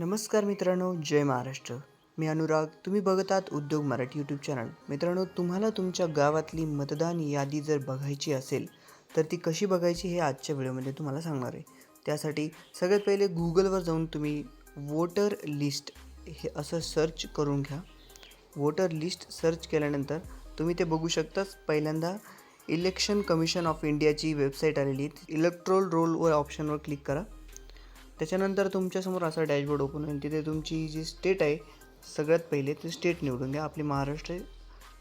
नमस्कार मित्रांनो जय महाराष्ट्र. मी अनुराग तुम्ही बघत आहात उद्योग मराठी यूट्यूब चॅनल मित्रांनो तुम्हाला तुमच्या गावातली मतदान यादी जर बघायची असेल तर ती कशी बघायची हे आजच्या व्हिडिओमध्ये तुम्हाला सांगणार आहे. त्यासाठी सगळ्यात पहिले गुगलवर जाऊन तुम्ही वोटर लिस्ट हे असं सर्च करून घ्या. वोटर लिस्ट सर्च केल्यानंतर तुम्ही ते बघू शकताच. पहिल्यांदा इलेक्शन कमिशन ऑफ इंडियाची वेबसाईट आलेली इलेक्ट्रोल रोलवर ऑप्शनवर क्लिक करा. त्याच्यानंतर तुमच्यासमोर असा डॅशबोर्ड ओपन होईल. तिथे तुमची जी स्टेट आहे सगळ्यात पहिले ते स्टेट निवडून घ्या. आपली महाराष्ट्र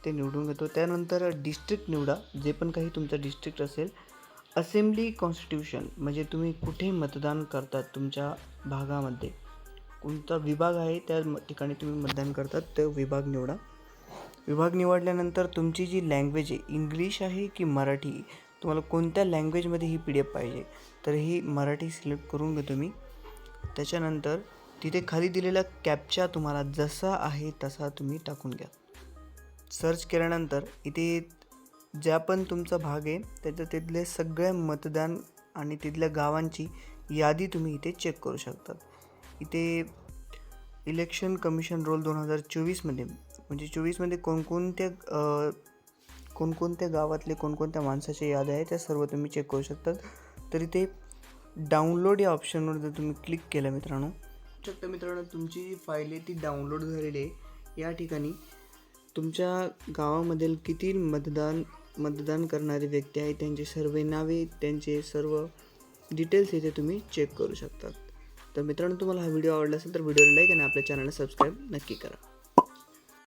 ते निवडून घेतो. त्यानंतर डिस्ट्रिक्ट निवडा. जे पण काही तुमचं डिस्ट्रिक्ट असेल असेंब्ली कॉन्स्टिट्यूशन म्हणजे तुम्ही कुठे मतदान करतात तुमच्या भागामध्ये. कोणता विभाग आहे त्या ठिकाणी तुम्ही मतदान करतात तो विभाग निवडा. विभाग निवडल्यानंतर तुमची जी लँग्वेज आहे इंग्लिश आहे की मराठी तुम्हाला कोणत्या लँग्वेजमध्ये ही पी डी एफ पाहिजे? तर ही मराठी सिलेक्ट करून घेतो मी. त्याच्यानंतर तिथे खाली दिलेला कॅपचा तुम्हाला जसा आहे तसा तुम्ही टाकून घ्या. सर्च केल्यानंतर इथे ज्या पण तुमचा भाग आहे त्याच्या तिथले सगळ्या मतदान आणि तिथल्या गावांची यादी तुम्ही इथे चेक करू शकतात. इथे इलेक्शन कमिशन रोल दोन हजार चोवीसमध्ये म्हणजे चोवीसमध्ये कोणकोणत्या कोणकोणत्या गावातले कोणकोणत्या माणसाच्या याद्या आहे त्या सर्व तुम्ही चेक करू शकतात. तरी ते डाउनलोड या ऑप्शनवर जर तुम्ही क्लिक केलं मित्रांनो शकता मित्रांनो तुमची जी फाईल आहे ती डाउनलोड झालेली आहे. या ठिकाणी तुमच्या गावामधील किती मतदान मतदान करणारे व्यक्ती आहेत त्यांचे सर्व नावे त्यांचे सर्व डिटेल्स इथे तुम्ही चेक करू शकतात. तर मित्रांनो तुम्हाला हा व्हिडिओ आवडला असेल तर व्हिडिओला लाईक आणि आपल्या चॅनलला सबस्क्राईब नक्की करा.